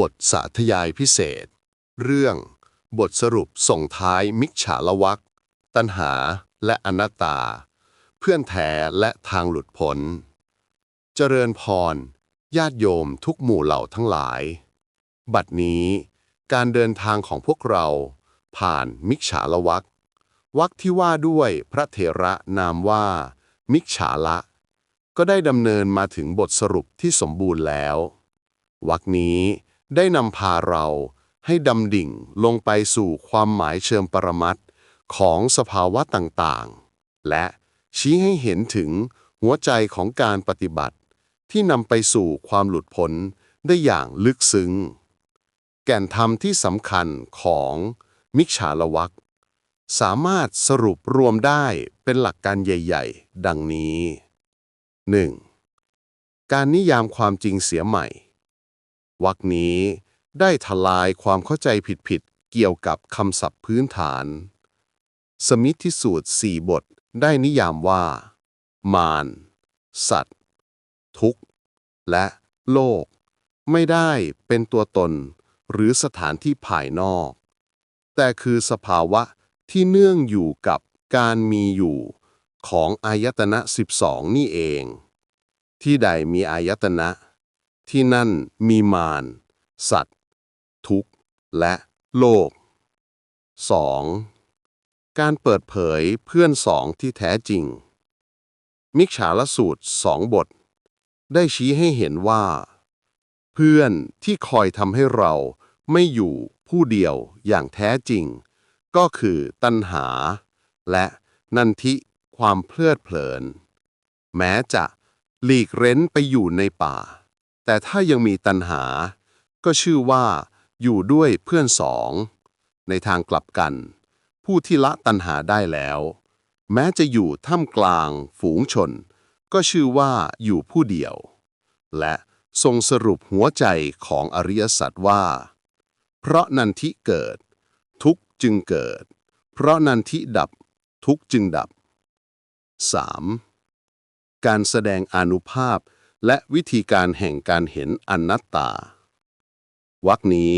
บทสาธยายพิเศษ เรื่องบทสรุปส่งท้ายมิจฉาละวักตัณหาและอนัตตา เพื่อนแท้และทางหลุดพ้น เจริญพร ญาติโยมทุกหมู่เหล่าทั้งหลาย บัดนี้การเดินทางของพวกเราผ่านมิจฉาละวักวักที่ว่าด้วยพระเถระนามว่า มิจฉาละ ก็ได้ดำเนินมาถึงบทสรุปที่สมบูรณ์แล้ววักนี้ ได้นำพาเราให้ดำดิ่งลงไปสู่ความหมายเชิงปรมัตถ์ของสภาวะต่างๆ และชี้ให้เห็นถึงหัวใจของการปฏิบัติ ที่นำไปสู่ความหลุดพ้นได้อย่างลึกซึ้ง แก่นธรรมที่สำคัญของมิจฉาลวักสามารถสรุปรวมได้เป็นหลักการใหญ่ ๆ ดังนี้ 1. การนิยามความจริงเสียใหม่ วรรคนี้ได้ทลายความเข้าใจผิดๆเกี่ยวกับคำศัพท์พื้นฐาน สมิทธิสูตรสี่บทได้นิยามว่า มาร สัตว์ ทุกข์ และโลก ไม่ได้เป็นตัวตนหรือสถานที่ภายนอก แต่คือสภาวะที่เนื่องอยู่กับการมีอยู่ของอายตนะ 12 นี่เอง ที่ใดมีอายตนะ ที่นั่นมีมาร สัตว์ ทุกข์ และโลก 2. การเปิดเผยเพื่อนสองที่แท้จริง มิกฉาลสูตรสองบท ได้ชี้ให้เห็นว่า เพื่อนที่คอยทำให้เราไม่อยู่ผู้เดียวอย่างแท้จริง ก็คือตัณหา และนันทิความเพลิดเพลิน แม้จะหลีกเร้นไปอยู่ในป่า แต่ถ้ายังมีตัณหา ก็ชื่อว่าอยู่ด้วยเพื่อนสอง ในทางกลับกัน ผู้ที่ละตัณหาได้แล้ว แม้จะอยู่ท่ามกลาง ฝูงชน ก็ชื่อว่าอยู่ผู้เดียว และทรงสรุปหัวใจของอริยสัจว่า เพราะนันทิเกิด ทุกจึงเกิด เพราะนันทิดับทุกจึงดับ 3. การแสดงอนุภาพ และวิธีการแห่งการเห็นอนัตตาวรรคนี้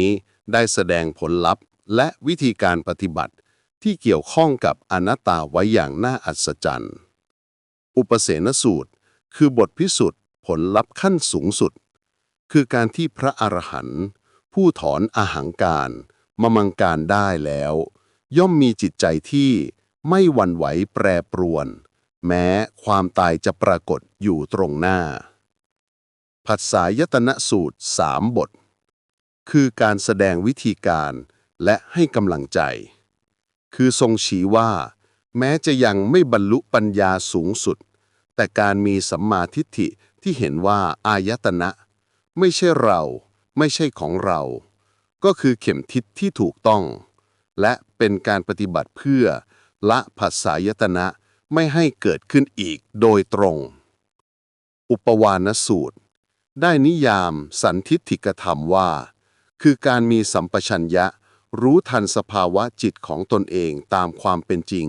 ได้แสดงผลลัพธ์และวิธีการปฏิบัติที่เกี่ยวข้องกับอนัตตาไว้อย่างน่าอัศจรรย์ อุปเสนสูตรคือบทพิสุทธิ์ผลลัพธ์ขั้นสูงสุด คือการที่พระอรหันต์ผู้ถอนอาหังการมมังการได้แล้ว ย่อมมีจิตใจที่ไม่หวั่นไหวแปรปรวน แม้ความตายจะปรากฏอยู่ตรงหน้า ผัสสายตนะสูตรสามบท คือการแสดงวิธีการและให้กำลังใจ คือทรงชี้ว่า แม้จะยังไม่บรรลุปัญญาสูงสุด แต่การมีสัมมาทิฏฐิที่เห็นว่าอายตนะ ไม่ใช่เรา ไม่ใช่ของเรา ก็คือเข็มทิศที่ถูกต้อง และเป็นการปฏิบัติเพื่อละผัสสายตนะไม่ให้เกิดขึ้นอีกโดยตรง อุปวานสูตร ได้นิยามสันทิฏฐิกธรรมว่า คือการมีสัมปชัญญะ รู้ทันสภาวะจิตของตนเองตามความเป็นจริง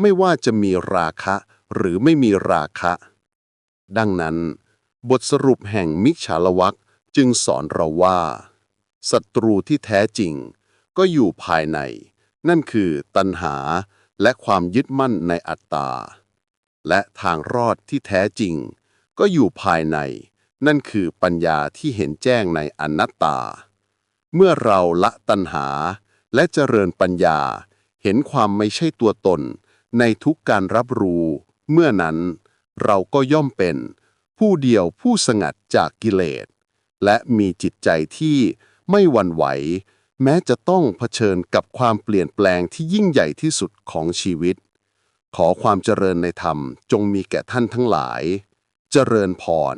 ไม่ว่าจะมีราคะหรือไม่มีราคะ ดังนั้น บทสรุปแห่งมิฉาลวักจึงสอนเราว่าศัตรูที่แท้จริง ก็อยู่ภายใน นั่นคือตัณหาและความยึดมั่นในอัตตา และทางรอดที่แท้จริง ก็อยู่ภายใน นั่นคือปัญญาที่เห็นแจ้งในอนัตตา เมื่อเราละตัณหาและเจริญปัญญา เห็นความไม่ใช่ตัวตน ในทุกการรับรู้ เมื่อนั้นเราก็ย่อมเป็น ผู้เดียวผู้สงัดจากกิเลส และมีจิตใจที่ไม่หวั่นไหว แม้จะต้องเผชิญกับความเปลี่ยนแปลงที่ยิ่งใหญ่ที่สุดของชีวิต ขอความเจริญในธรรมจงมีแก่ท่านทั้งหลาย เจริญพร